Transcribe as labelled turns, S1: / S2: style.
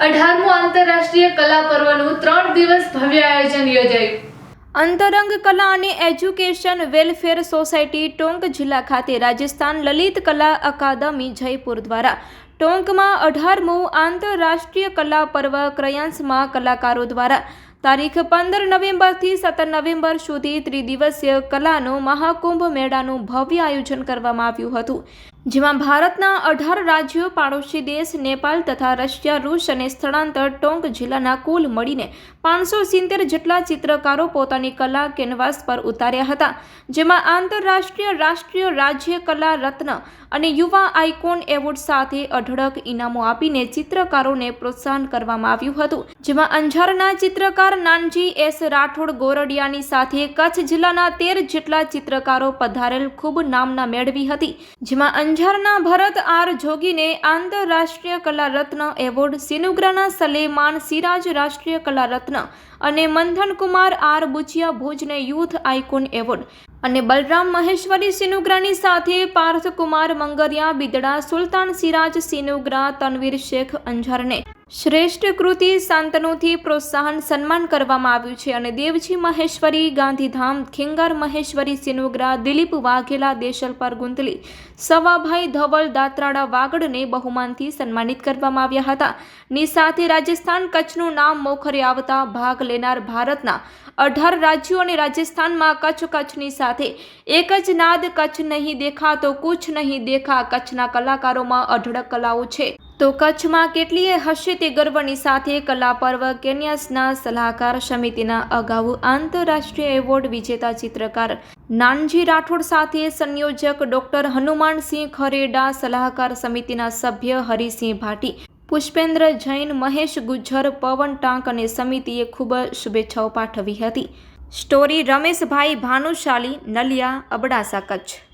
S1: આંતરરાષ્ટ્રીય કલા પર્વનું ત્રણ દિવસ ભવ્ય આયોજન યોજાયું.
S2: અંતરંગ કલા અને એજ્યુકેશન વેલફેર સોસાયટી ટોંક જિલ્લા ખાતે રાજસ્થાન લલિત કલા અકાદમી જયપુર દ્વારા ટોંકમાં અઢારમું આંતરરાષ્ટ્રીય કલા પર્વ ક્રયાંશમાં કલાકારો દ્વારા તારીખ પંદર નવેમ્બરથી સત્તર નવેમ્બર સુધી ત્રિદિવસીય કલાનો મહાકુંભ મેળાનું ભવ્ય આયોજન કરવામાં આવ્યું હતું. જેમાં ભારતના અઢાર રાજ્યો, પાડોશી દેશ, નેપાળ તથા રશિયા, રૂસ અને સ્થળાંતર ટોંક જિલ્લાના કુલ મળીને પાંચસો સિત્તેર જેટલા ચિત્રકારો પોતાની કલા કેનવાસ પર ઉતાર્યા હતા, જેમાં આંતરરાષ્ટ્રીય, રાષ્ટ્રીય રાજ્ય કલા રત્ન અને યુવા આઇકોન એવોર્ડ સાથે અઢળક ઇનામો આપીને ચિત્રકારોને પ્રોત્સાહન કરવામાં આવ્યું હતું, જેમાં અંજારના ચિત્રકાર નાનજી એસ રાઠોડ ગોરડિયાની સાથે કચ્છ જિલ્લાના તેર જેટલા ચિત્રકારો પધારેલ ખૂબ નામના મેળવી હતી, જેમાં અંજારના ભરત આર જોગીને આંતરરાષ્ટ્રીય કલા રત્ન એવોર્ડ, સિનુગ્રાના સલેમાન સિરાજ રાષ્ટ્રીય કલા રત્ન અને મંથનકુમાર આર બુચિયા ભુજને યુથ આઇકોન એવોર્ડ અને બલરામ મહેશ્વરી સિનુગ્રાની સાથે પાર્થકુમાર મંગરિયા, બિદડા, સુલતાન સિરાજ, સિનુગ્રા, તનવીર શેખ અંજારને શ્રેષ્ઠ કૃતિ શાંતનુથી પ્રોત્સાહન સન્માન કરવામાં આવ્યું છે અને દેવજી મહેશ્વરી, ગાંધીધામ, ખિંગાર મહેશ્વરી, સિનુગ્રા, દિલીપ વાઘેલા, દેશલપર ગુંતલી, સવાભાઈ ધવલ દાત્રાડા વાગડને બહુમાનથી સન્માનિત કરવામાં આવ્યા હતા. ની સાથે રાજસ્થાન કચ્છનું નામ મોખરે આવતા ભાગ લેનાર ભારતના અઢાર રાજ્યો અને રાજસ્થાનમાં કચ્છ કચ્છની સાથે એક જ નાદ કચ્છ નહીં દેખા તો કુછ નહીં દેખા કચ્છના કલાકારોમાં અઢળક કલાઓ છે. તો કચ્છમાં કેટલીય હશે તે ગર્વની સાથે કલા પર્વ કેન્યાસના સલાહકાર સમિતિના અગાઉ આંતરરાષ્ટ્રીય એવોર્ડ વિજેતા ચિત્રકાર નાનજી રાઠોડ સાથે સંયોજક ડોક્ટર હનુમાનસિંહ ખરેડા, સલાહકાર સમિતિના સભ્ય હરિસિંહ ભાટી, પુષ્પેન્દ્ર જૈન, મહેશ ગુજ્જર, પવન ટાંક અને સમિતિએ ખૂબ શુભેચ્છાઓ પાઠવી હતી. સ્ટોરી રમેશભાઈ ભાનુશાલી, નલિયા, અબડાસા, કચ્છ.